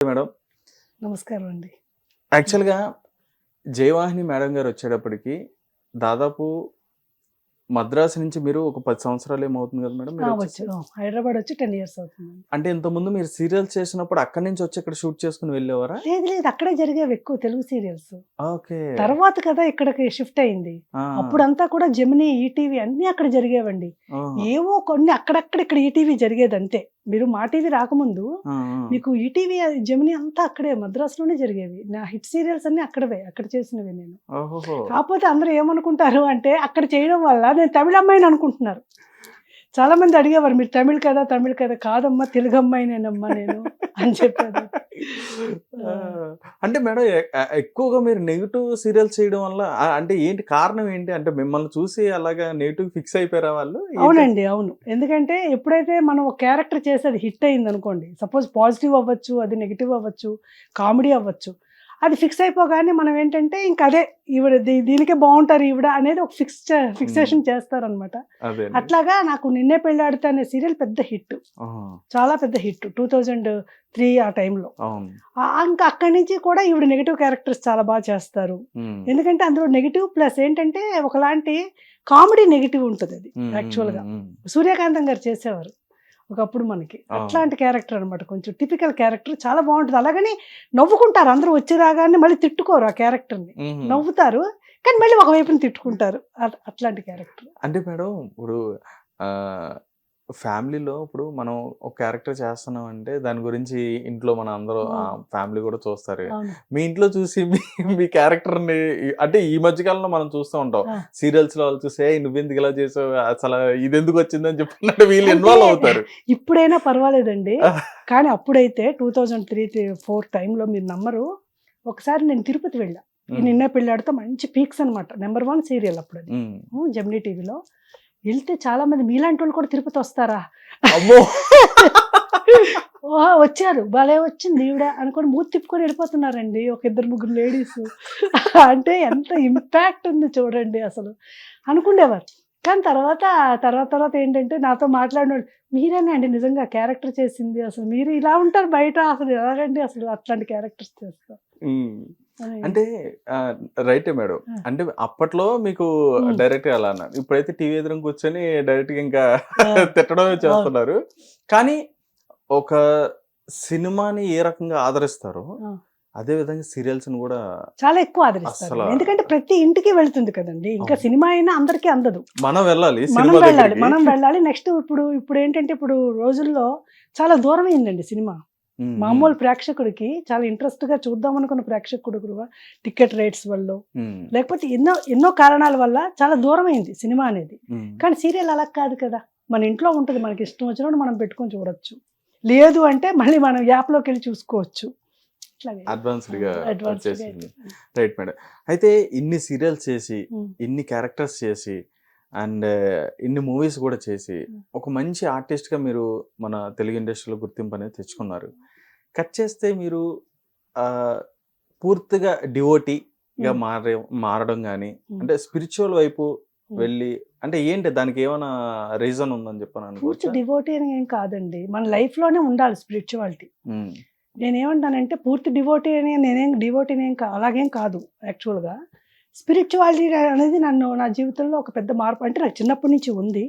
Madam. నమస్కారం అండి యాక్చువల్గా జయవాహిని మేడం గారు వచ్చేటప్పటికి దాదాపు మద్రాసు నుంచి మీరు ఒక పది సంవత్సరాలు ఏమవుతుంది కదా మేడం? మీరు వచ్చి హైదరాబాద్ వచ్చి టెన్ ఇయర్స్ అవుతుంది. అంటే ఇంతకుముందు మీరు సీరియల్స్ చేసినప్పుడు అక్కడి నుంచి వచ్చి ఇక్కడ షూట్ చేసుకుని వెళ్ళేవారా? లేదు లేదు. అక్కడే జరిగేవి ఎక్కువ తెలుగు సీరియల్స్. ఓకే. తర్వాత కదా ఇక్కడికి షిఫ్ట్ అయింది. అప్పుడంతా కూడా జమిని ఈటీవీ అన్ని అక్కడ జరిగేవండి. ఏవో కొన్ని అక్కడక్కడ ఇక్కడ ఈటీవీ జరిగేది అంతే. మీరు మా టీవీ రాకముందు మీకు ఈటీవీ జమిని అంతా అక్కడే మద్రాసులోనే జరిగేవి. నా హిట్ సీరియల్స్ అన్ని అక్కడవే అక్కడ చేసినవి నేను. కాకపోతే అందరూ ఏమనుకుంటారు అంటే అక్కడ చేయడం వల్ల నేను తమిళ అమ్మాయిని అనుకుంటున్నారు. చాలా మంది అడిగేవారు మీరు తమిళ్ కదా తమిళ్ కదా? కాదమ్మా తెలుగు అమ్మాయినేనమ్మా నేను అని చెప్పారు ఆ, అంటే మేడం ఎక్కువగా మీరు నెగిటివ్ సీరియల్స్ చేయడం వల్ల అంటే ఏంటి కారణం ఏంటి? అంటే మిమ్మల్ని చూసి అలాగా నెగిటివ్ ఫిక్స్ అయిపోయారా వాళ్ళు? అవునండి అవును. ఎందుకంటే ఎప్పుడైతే మనం ఒక క్యారెక్టర్ చేసేది హిట్ అయింది అనుకోండి సపోజ్ పాజిటివ్ అవ్వచ్చు అది నెగిటివ్ అవ్వచ్చు కామెడీ అవ్వచ్చు అది ఫిక్స్ అయిపోగానే మనం ఏంటంటే ఇంకా అదే ఈవిడ దీనికే బాగుంటారు ఈవిడ అనేది ఒక ఫిక్స్ ఫిక్సేషన్ చేస్తారనమాట. అదే అట్లాగా నాకు నిన్నే పెళ్ళాడితే అనే సీరియల్ పెద్ద హిట్. చాలా పెద్ద హిట్. టూ థౌజండ్ త్రీ ఆ టైంలో ఇంకా అక్కడి నుంచి కూడా ఈవిడ నెగిటివ్ క్యారెక్టర్స్ చాలా బాగా చేస్తారు. ఎందుకంటే అందులో నెగిటివ్ ప్లస్ ఏంటంటే ఒకలాంటి కామెడీ నెగిటివ్ ఉంటుంది అది యాక్చువల్గా. సూర్యకాంతం గారు చేసేవారు. ఒకప్పుడు మనకి. అట్లాంటి క్యారెక్టర్ అన్నమాట. కొంచెం టిపికల్ క్యారెక్టర్ చాలా బాగుంటుంది. అలాగని నవ్వుకుంటారు. అందరూ వచ్చి రాగానే మళ్ళీ తిట్టుకోరు ఆ క్యారెక్టర్ని. నవ్వుతారు. కానీ మళ్ళీ ఒక వైపుని తిట్టుకుంటారు. అట్- అట్లాంటి క్యారెక్టర్. అంటే మేడం ఇప్పుడు ఫ్యామిలీలో ఇప్పుడు మనం ఒక క్యారెక్టర్ చేస్తున్నాం అంటే దాని గురించి ఇంట్లో మన అందరూ. ఫ్యామిలీ కూడా చూస్తారు. మీ ఇంట్లో చూసి మీ మీ క్యారెక్టర్ని అంటే ఈ మధ్య కాలంలో మనం చూస్తూ ఉంటాం. సీరియల్స్లో వాళ్ళు చూసి "ఏయ్, నువ్వెందుకు ఇలా చేసావు? అసలు ఇది ఎందుకు వచ్చిందని చెప్పినట్టు వీళ్ళు ఇన్వాల్వ్ అవుతారు. ఇప్పుడైనా పర్వాలేదండి. కానీ అప్పుడైతే టూ థౌజండ్ త్రీ ఫోర్ టైంలో మీరు నమ్మరు. ఒకసారి నేను తిరుపతి వెళ్ళా. ఈ నిన్న పెళ్ళాడితో మంచి పీక్స్ అన్నమాట. నెంబర్ వన్ సీరియల్ అప్పుడు. జమినీ టీవీలో. వెళ్తే చాలా మంది మీలాంటి వాళ్ళు కూడా తిరుపతి వస్తారా? వచ్చారు. భలే వచ్చింది ఈవిడ అనుకొని మూతి తిప్పుకొని వెళ్ళిపోతున్నారండి ఒక ఇద్దరు ముగ్గురు లేడీస్. అంటే ఎంత ఇంపాక్ట్ ఉంది చూడండి అసలు. అనుకునేవారు. కానీ తర్వాత తర్వాత తర్వాత ఏంటంటే నాతో మాట్లాడినాడు మీరేనా అండి నిజంగా క్యారెక్టర్ చేసింది అసలు? మీరు ఇలా ఉంటారు బయట అసలు ఎలాగండి అసలు అట్లాంటి క్యారెక్టర్స్ చేస్తారు. అంటే రైటే మేడం. అంటే అప్పట్లో మీకు. డైరెక్ట్గా అలా అన్నారు ఇప్పుడైతే టీవీ ఎదురు కూర్చొని డైరెక్ట్గా ఇంకా. తిట్టడమే చేస్తున్నారు కానీ ఒక సినిమాని ఏ రకంగా ఆదరిస్తారో. అదే విధంగా సీరియల్స్ని కూడా చాలా ఎక్కువ ఆదరిస్తారు ఎందుకంటే ప్రతి ఇంటికి వెళ్తుంది కదండి ఇంకా. సినిమా అయినా అందరికీ అందదు మనం వెళ్ళాలి మనం సినిమా వెళ్ళాలి. మనం వెళ్ళాలి నెక్స్ట్ ఇప్పుడు ఇప్పుడు ఏంటంటే ఇప్పుడు రోజుల్లో చాలా దూరం అయిందండి సినిమా మామూలు ప్రేక్షకుడికి చాలా ఇంట్రెస్ట్గా చూద్దాం అనుకున్న ప్రేక్షకుడు కూడా టికెట్ రేట్స్ వల్ల లేకపోతే ఎన్నో ఎన్నో కారణాల వల్ల చాలా దూరం అయింది సినిమా అనేది. కానీ సీరియల్ అలా కాదు కదా. మన ఇంట్లో ఉంటుంది మనకి ఇష్టం వచ్చినప్పుడు మనం పెట్టుకొని చూడొచ్చు. లేదు అంటే మళ్ళీ మనం యాప్లోకి వెళ్ళి చూసుకోవచ్చు. అట్లాగే. అడ్వాన్స్డ్గా Advanced గా. వచ్చేసింది రైట్ మేడం అయితే ఇన్ని సీరియల్స్ చేసి. ఇన్ని క్యారెక్టర్స్ చేసి అండ్ ఇన్ని మూవీస్ కూడా చేసి. ఒక మంచి ఆర్టిస్ట్గా మీరు మన తెలుగు ఇండస్ట్రీలో గుర్తింపు అనేది తెచ్చుకున్నారు కట్ చేస్తే మీరు పూర్తిగా డివోటీగా. మారే మారడం కానీ. అంటే స్పిరిచువల్ వైపు. వెళ్ళి అంటే ఏంటి దానికి ఏమైనా రీజన్ ఉందని చెప్పాను పూర్తి డివోటీ అని ఏం కాదండి మన life లోనే ఉండాలి స్పిరిచువాలిటీ నేనేమంటానంటే పూర్తి డివోటీ అని నేనేం డివోటీని ఏం అలాగేం కాదు యాక్చువల్గా స్పిరిచువాలిటీ అనేది నన్ను నా జీవితంలో ఒక పెద్ద మార్పు అంటే నాకు చిన్నప్పటి నుంచి ఉంది.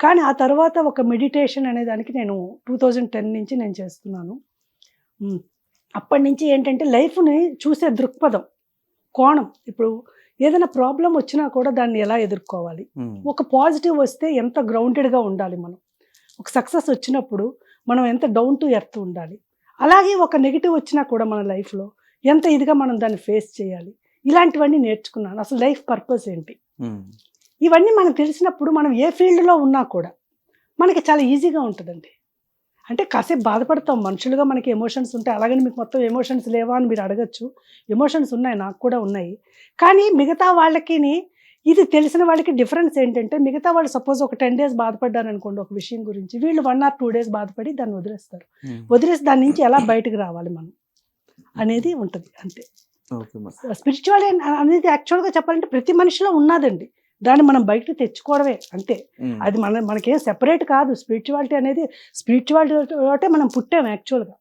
కానీ ఆ తర్వాత ఒక మెడిటేషన్ అనే దానికి నేను టూ థౌజండ్ టెన్ నుంచి నేను చేస్తున్నాను. అప్పటి నుంచి ఏంటంటే లైఫ్ని చూసే దృక్పథం కోణం. ఇప్పుడు ఏదైనా ప్రాబ్లం వచ్చినా కూడా దాన్ని ఎలా ఎదుర్కోవాలి? ఒక పాజిటివ్ వస్తే ఎంత గ్రౌండెడ్గా ఉండాలి మనం? ఒక సక్సెస్ వచ్చినప్పుడు మనం ఎంత డౌన్ టు ఎర్త్ ఉండాలి? అలాగే ఒక నెగిటివ్ వచ్చినా కూడా మన లైఫ్లో ఎంత ఇదిగా మనం దాన్ని ఫేస్ చేయాలి? ఇలాంటివన్నీ నేర్చుకున్నాను. అసలు లైఫ్ పర్పస్ ఏంటి? ఇవన్నీ మనకు తెలిసినప్పుడు మనం ఏ ఫీల్డ్లో ఉన్నా కూడా మనకి చాలా ఈజీగా ఉంటుందండి. అంటే కాసేపు బాధపడతాం. మనుషులుగా మనకి ఎమోషన్స్ ఉంటాయి. అలాగని మీకు మొత్తం ఎమోషన్స్ లేవా అని మీరు అడగచ్చు. ఎమోషన్స్ ఉన్నాయి నాకు కూడా ఉన్నాయి. కానీ మిగతా వాళ్ళకి ఇది తెలిసిన వాళ్ళకి డిఫరెన్స్ ఏంటంటే మిగతా వాళ్ళు సపోజ్ ఒక టెన్ డేస్ బాధపడ్డారు అనుకోండి ఒక విషయం గురించి వీళ్ళు వన్ ఆర్ టూ డేస్ బాధపడి దాన్ని వదిలేస్తారు. వదిలేసి దాని నుంచి ఎలా బయటకు రావాలి మనం? అనేది ఉంటుంది. అంతే. స్పిరిచువల్ అనేది యాక్చువల్గా చెప్పాలంటే ప్రతి మనిషిలో ఉన్నదండి. దాన్ని మనం బయటకు తెచ్చుకోవడమే అంతే. అది మన మనకేం సెపరేట్ కాదు. స్పిరిచువాలిటీ అనేది స్పిరిచువాలిటీ మనం పుట్టాం యాక్చువల్గా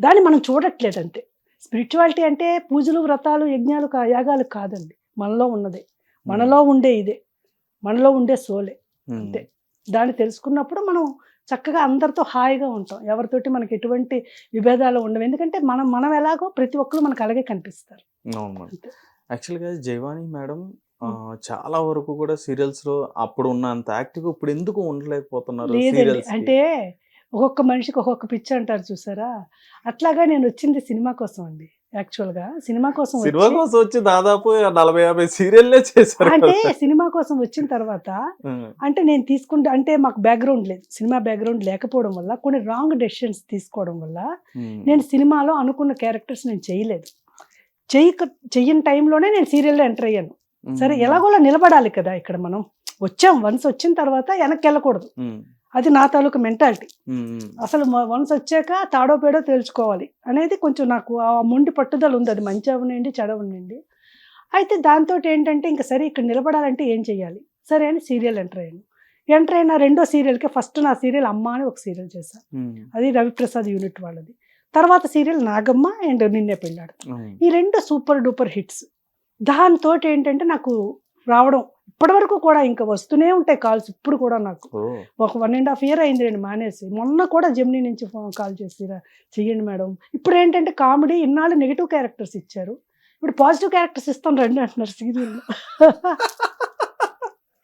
దాన్ని మనం చూడట్లేదు అంతే. స్పిరిచువాలిటీ అంటే పూజలు వ్రతాలు యజ్ఞాలు కా- యాగాలు కాదండి. మనలో ఉన్నదే. మనలో ఉండే ఇదే. మనలో ఉండే సోలే. అంతే. దాన్ని తెలుసుకున్నప్పుడు మనం చక్కగా అందరితో హాయిగా ఉంటాం. ఎవరితోటి మనకి ఎటువంటి విభేదాలు ఉండవు. ఎందుకంటే మనం మనం ఎలాగో ప్రతి ఒక్కరు మనకు అలాగే కనిపిస్తారు. అంతే. యాక్చువల్గా జైవాణి మేడం చాలా వరకు కూడా సీరియల్స్లో అప్పుడు ఉన్నంత యాక్టివ్ ఇప్పుడు ఎందుకు ఉండలేకపోతున్నారు అంటే ఒక్కొక్క మనిషికి ఒక్కొక్క పిచ్చి అంటారు చూసారా? అట్లాగా నేను వచ్చింది సినిమా కోసం అండి యాక్చువల్గా సినిమా కోసం సినిమా కోసం వచ్చి దాదాపు నలభై యాభై సీరియల్లే చేశారు అంటే. సినిమా కోసం వచ్చిన తర్వాత అంటే నేను తీసుకుంటే అంటే మాకు బ్యాక్గ్రౌండ్ లేదు. సినిమా బ్యాక్గ్రౌండ్ లేకపోవడం వల్ల కొన్ని రాంగ్ డెసిషన్స్ తీసుకోవడం వల్ల నేను సినిమాలో అనుకున్న క్యారెక్టర్స్ నేను చేయలేదు. చెయ్యక చెయ్యని టైంలోనే నేను సీరియల్లో ఎంటర్ అయ్యాను. సరే ఎలాగోలా నిలబడాలి కదా ఇక్కడ మనం. వచ్చాం. వన్స్ వచ్చిన తర్వాత వెనక్కి వెళ్ళకూడదు. అది నా తాలూకు మెంటాలిటీ. అసలు వన్స్ వచ్చాక తాడో పేడో తెలుసుకోవాలి అనేది కొంచెం నాకు ఆ మొండి పట్టుదల ఉంది. అది మంచి అవనండి చెడ అవనండి అయితే దాంతో ఏంటంటే ఇంకా సరే ఇక్కడ నిలబడాలంటే ఏం చెయ్యాలి? సరే అని సీరియల్ ఎంటర్ అయ్యాను. ఎంటర్ అయిన రెండో సీరియల్కి ఫస్ట్ నా సీరియల్ అమ్మ అని ఒక సీరియల్ చేశాను అది రవిప్రసాద్ యూనిట్ వాళ్ళది. తర్వాత సీరియల్ నాగమ్మ అండ్ నిన్నే పెళ్ళాడు ఈ రెండు సూపర్ డూపర్ హిట్స్. దాంతో ఏంటంటే నాకు రావడం ఇప్పటివరకు కూడా ఇంకా వస్తూనే ఉంటాయి కాల్స్. ఇప్పుడు కూడా నాకు. ఒక వన్ అండ్ హాఫ్ ఇయర్ అయింది నేను మానేసి. మొన్న కూడా జెమినీ నుంచి ఫోన్ కాల్ చేసి "రా, చెయ్యండి మేడం. ఇప్పుడు ఏంటంటే కామెడీ ఇన్నాళ్ళు నెగిటివ్ క్యారెక్టర్స్ ఇచ్చారు. ఇప్పుడు పాజిటివ్ క్యారెక్టర్స్ ఇస్తాం రండి అంటున్నారు సీరియల్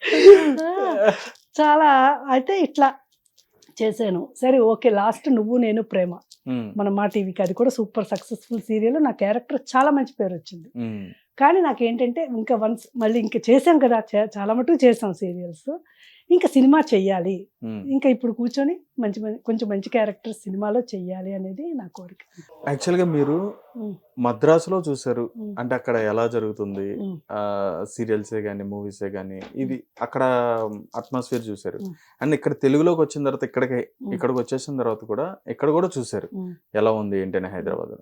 చాలా అయితే ఇట్లా చేశాను. సరే ఓకే లాస్ట్ నువ్వు నేను ప్రేమ. మన మా టీవీకి అది కూడా సూపర్ సక్సెస్ఫుల్ సీరియల్. నా క్యారెక్టర్ చాలా మంచి పేరు వచ్చింది. కానీ నాకు ఏంటంటే ఇంకా వన్స్ మళ్ళీ ఇంకా చేసాం కదా చాలా మటుకు చేసాం సీరియల్స్. ఇంకా సినిమా చెయ్యాలి. ఇంకా ఇప్పుడు కూర్చొని మంచి మంచి కొంచెం మంచి క్యారెక్టర్ సినిమాలో చెయ్యాలి అనేది నా కోరిక యాక్చువల్గా మీరు. మద్రాసులో చూసారు. అంటే అక్కడ ఎలా జరుగుతుంది సీరియల్సే కానీ మూవీసే కానీ ఇది అక్కడ అట్మాస్ఫియర్ చూసారు. అండ్ ఇక్కడ తెలుగులోకి వచ్చిన తర్వాత ఇక్కడికి. ఇక్కడికి వచ్చేసిన తర్వాత కూడా ఇక్కడ కూడా చూసారు. ఎలా ఉంది ఏంటని హైదరాబాద్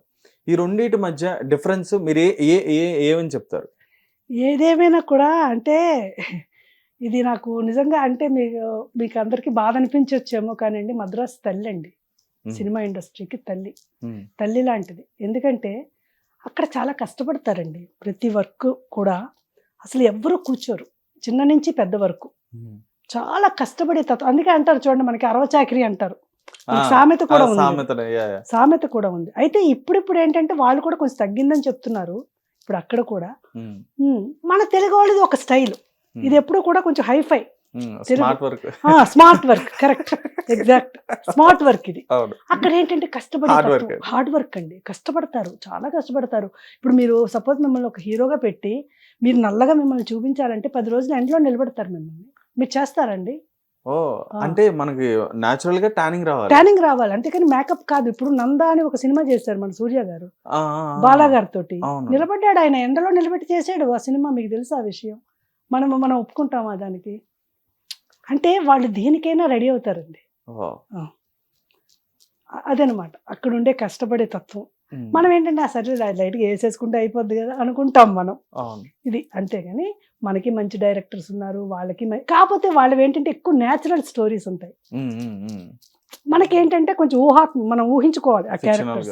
ఈ రెండింటి మధ్య డిఫరెన్స్ మీరు ఏ ఏ ఏ- ఏమని చెప్తారు ఏదేమైనా కూడా అంటే ఇది నాకు నిజంగా అంటే మీకు మీకు అందరికీ బాధ అనిపించవచ్చేమో కానీ అండి మద్రాసు తల్లి అండి సినిమా ఇండస్ట్రీకి తల్లి. తల్లి లాంటిది. ఎందుకంటే అక్కడ చాలా కష్టపడతారండి. ప్రతి వర్క్ కూడా అసలు ఎవ్వరూ కూర్చోరు. చిన్న నుంచి పెద్ద వరకు. చాలా కష్టపడే తత్వం అందుకే అంటారు చూడండి మనకి అరవచాకిరి అంటారు. ఆ, మనకి సామెత కూడా ఉంది. సామెత కూడా ఉంది. అయితే ఇప్పుడిప్పుడు ఏంటంటే వాళ్ళు కూడా కొంచెం తగ్గిందని చెప్తున్నారు. ఇప్పుడు అక్కడ కూడా. మన తెలుగు వాళ్ళది ఒక స్టైల్. ఇది ఎప్పుడు కూడా కొంచెం hi fi. Smart work smart work correct exact smart work ఇది. అక్కడ ఏంటంటే కష్టపడే. హార్డ్ వర్క్ అండి. కష్టపడతారు చాలా కష్టపడతారు. ఇప్పుడు మీరు సపోజ్ మిమ్మల్ని ఒక హీరోగా పెట్టి మీరు నల్లగా మిమ్మల్ని చూపించాలంటే పది రోజులు ఎండ్లో నిలబెడతారు మిమ్మల్ని. మీరు చేస్తారండి? ఓ. అంటే మనకి నాచురల్గా టానింగ్ రావాలి. ట్యానింగ్ రావాలి. అంతేకాని మేకప్ కాదు. ఇప్పుడు నందా అని ఒక సినిమా చేశారు మన సూర్య గారు. బాలా అవును. నిలబడ్డాడు ఆయన. ఎండలో నిలబెట్టి చేసాడు ఆ సినిమా. మీకు తెలుసు ఆ విషయం? మనం మనం ఒప్పుకుంటామా దానికి? అంటే వాళ్ళు దేనికైనా రెడీ అవుతారండి. అదనమాట. అక్కడ ఉండే కష్టపడే తత్వం. మనం ఏంటంటే ఆ సరే లైట్గా వేసేసుకుంటే అయిపోద్ది కదా అనుకుంటాం మనం. ఇది అంతేగాని మనకి మంచి డైరెక్టర్స్ ఉన్నారు వాళ్ళకి కాకపోతే వాళ్ళు ఏంటంటే ఎక్కువ న్యాచురల్ స్టోరీస్ ఉంటాయి. ఉమ్, ఉమ్, ఉమ్. మనకి ఏంటంటే కొంచెం ఊహా మనం ఊహించుకోవాలి ఆ క్యారెక్టర్స్.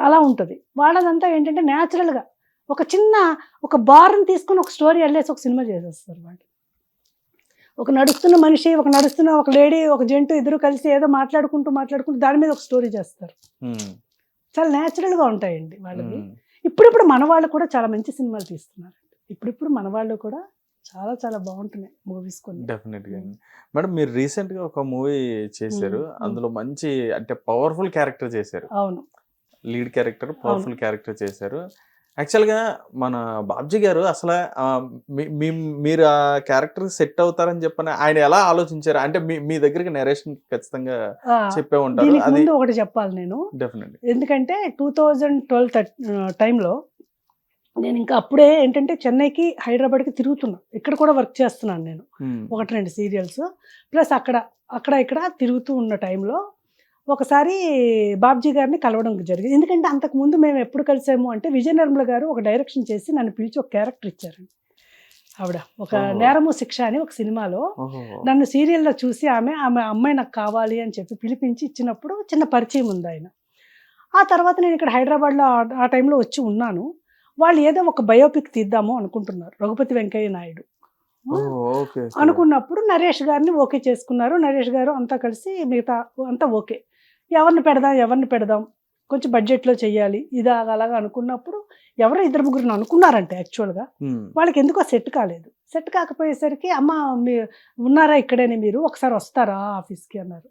అలా. ఉంటుంది. వాళ్ళదంతా ఏంటంటే natural గా ఒక చిన్న ఒక బార్ని తీసుకొని ఒక స్టోరీ వెళ్ళేసి ఒక సినిమా చేసేస్తారు వాళ్ళు. ఒక నడుస్తున్న మనిషి ఒక నడుస్తున్న ఒక లేడీ ఒక జంటు ఇద్దరు కలిసి ఏదో మాట్లాడుకుంటూ మాట్లాడుకుంటూ దాని మీద ఒక స్టోరీ చేస్తారు. చాలా natural గా ఉంటాయండి వాళ్ళవి. ఉమ్. ఇప్పుడిప్పుడు మన వాళ్ళు కూడా చాలా మంచి సినిమాలు తీస్తున్నారు. ఇప్పుడిప్పుడు మన వాళ్ళు కూడా చాలా చాలా బాగుంటున్నాయి మూవీస్ కొన్ని. డెఫినెట్గా మేడం మీరు రీసెంట్గా ఒక మూవీ చేశారు. అందులో మంచి అంటే పవర్ఫుల్ క్యారెక్టర్ చేశారు. అవును. లీడ్ క్యారెక్టర్ పవర్ఫుల్ క్యారెక్టర్ చేశారు. యాక్చువల్గా మన బాబ్జీ గారు అసలు మీరు ఆ క్యారెక్టర్ సెట్ అవుతారని చెప్పని ఆయన ఎలా ఆలోచించారు? అంటే మీ మీ దగ్గరికి నెరేషన్ ఖచ్చితంగా చెప్పే ఉంటారు. అది ఒకటి చెప్పాలి నేను. ఎందుకంటే టూ థౌజండ్ ట్వెల్వ్ టైంలో నేను ఇంకా అప్పుడే ఏంటంటే చెన్నైకి హైదరాబాద్కి తిరుగుతున్నా. ఇక్కడ కూడా వర్క్ చేస్తున్నాను నేను. ఒకటి రెండు సీరియల్స్. ప్లస్ అక్కడ అక్కడ ఇక్కడ తిరుగుతూ ఉన్న టైంలో ఒకసారి బాబ్జీ గారిని కలవడం జరిగింది. ఎందుకంటే అంతకుముందు మేము ఎప్పుడు కలిసాము అంటే విజయ నిర్మల గారు ఒక డైరెక్షన్ చేసి నన్ను పిలిచి ఒక క్యారెక్టర్ ఇచ్చారండి ఆవిడ ఒక. నేరము శిక్ష అని ఒక సినిమాలో నన్ను సీరియల్లో చూసి ఆమె ఆమె అమ్మాయి నాకు కావాలి అని చెప్పి పిలిపించి ఇచ్చినప్పుడు చిన్న పరిచయం ఉంది ఆయన. ఆ తర్వాత నేను ఇక్కడ హైదరాబాద్లో ఆ- టైంలో వచ్చి ఉన్నాను. వాళ్ళు ఏదో ఒక బయోపిక్ తీద్దాము అనుకుంటున్నారు. రఘుపతి వెంకయ్య నాయుడు. అనుకున్నప్పుడు నరేష్ గారిని ఓకే చేసుకున్నారు. నరేష్ గారు అంతా కలిసి మిగతా అంతా ఓకే. ఎవరిని పెడదాం ఎవరిని పెడదాం. కొంచెం బడ్జెట్లో చెయ్యాలి. ఇది అలాగా అనుకున్నప్పుడు ఎవరో ఇద్దరు ముగ్గురు అనుకున్నారంటే యాక్చువల్గా వాళ్ళకి ఎందుకో సెట్ కాలేదు. సెట్ కాకపోయేసరికి అమ్మ మీ ఉన్నారా ఇక్కడేనే మీరు? ఒకసారి వస్తారా ఆఫీస్కి? అన్నారు.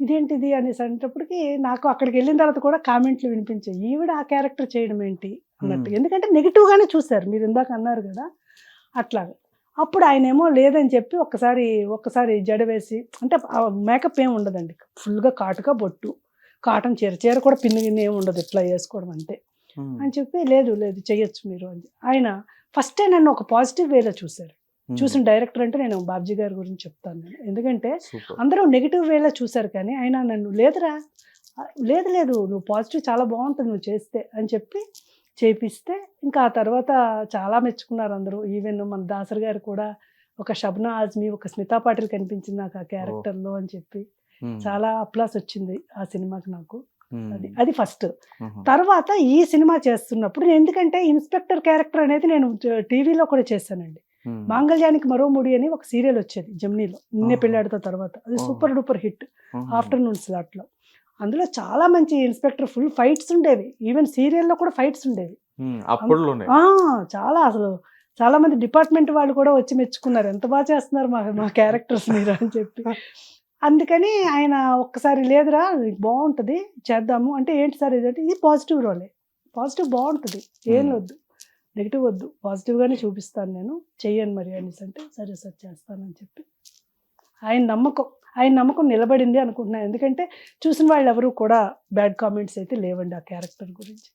ఇదేంటిది? అనేసి అనేటప్పటికి నాకు అక్కడికి వెళ్ళిన తర్వాత కూడా కామెంట్లు వినిపించాయి. ఈవిడ ఆ క్యారెక్టర్ చేయడం ఏంటి? అన్నట్టు. ఎందుకంటే నెగిటివ్గానే చూశారు. మీరు ఇందాక అన్నారు కదా. అట్లాగా. అప్పుడు ఆయన ఏమో లేదని చెప్పి ఒక్కసారి ఒక్కసారి జడ వేసి అంటే మేకప్ ఏం ఉండదండి. ఫుల్గా కాటుగా బొట్టు కాటన్ చీర చీర కూడా పిన్ని గిన్ని ఏమి ఉండదు. ఇట్లా వేసుకోవడం అంతే. అని చెప్పి లేదు లేదు చెయ్యొచ్చు మీరు అని ఆయన ఫస్ట్ నన్ను ఒక పాజిటివ్ వేలో చూశారు. చూసిన డైరెక్టర్ అంటే నేను బాబ్జీ గారి గురించి చెప్తాను నేను. ఎందుకంటే అందరూ నెగిటివ్ వేలో చూశారు కానీ ఆయన నన్ను లేదురా లేదు లేదు నువ్వు పాజిటివ్ చాలా బాగుంటుంది నువ్వు చేస్తే అని చెప్పి చేపిస్తే ఇంకా ఆ తర్వాత చాలా మెచ్చుకున్నారు అందరూ. ఈవెన్ మన దాసర్ గారు కూడా ఒక షబ్నా ఆజ్మీ ఒక స్మితా పాటిల్ కనిపించింది నాకు ఆ క్యారెక్టర్లో అని చెప్పి. చాలా అప్లాస్ వచ్చింది ఆ సినిమాకి నాకు. అది అది ఫస్ట్. తర్వాత ఈ సినిమా చేస్తున్నప్పుడు నేను ఎందుకంటే ఇన్స్పెక్టర్ క్యారెక్టర్ అనేది నేను టీవీలో కూడా చేశానండి. మాంగళ్యానికి మరో ముడి అని ఒక సీరియల్ వచ్చేది జమ్నీలో. నిన్నే. పెళ్ళాడితో తర్వాత. అది. సూపర్ డూపర్ హిట్ ఆఫ్టర్నూన్ స్లాట్లో. అందులో చాలా మంచి ఇన్స్పెక్టర్ ఫుల్ ఫైట్స్ ఉండేవి. ఈవెన్ సీరియల్లో కూడా ఫైట్స్ ఉండేవి. అప్పుడులోనే చాలా అసలు చాలా మంది డిపార్ట్మెంట్ వాళ్ళు కూడా వచ్చి మెచ్చుకున్నారు. ఎంత బాగా చేస్తున్నారు మా మా క్యారెక్టర్స్ మీరు అని చెప్పి. అందుకని ఆయన ఒక్కసారి లేదురా బాగుంటుంది చేద్దాము. అంటే ఏంటి సార్ ఇదంటే ఇది పాజిటివ్ రోలే. పాజిటివ్ బాగుంటుంది. ఏం. వద్దు. నెగిటివ్ వద్దు. పాజిటివ్గానే చూపిస్తాను నేను. చెయ్యను మరి అనేసి అంటే సరే సార్ చేస్తానని చెప్పి. ఆయన నమ్మకం. ఆయన నమ్మకం నిలబడింది అనుకుంటున్నాను. ఎందుకంటే చూసిన వాళ్ళు ఎవరు కూడా బ్యాడ్ కామెంట్స్ అయితే లేవండి ఆ క్యారెక్టర్ గురించి.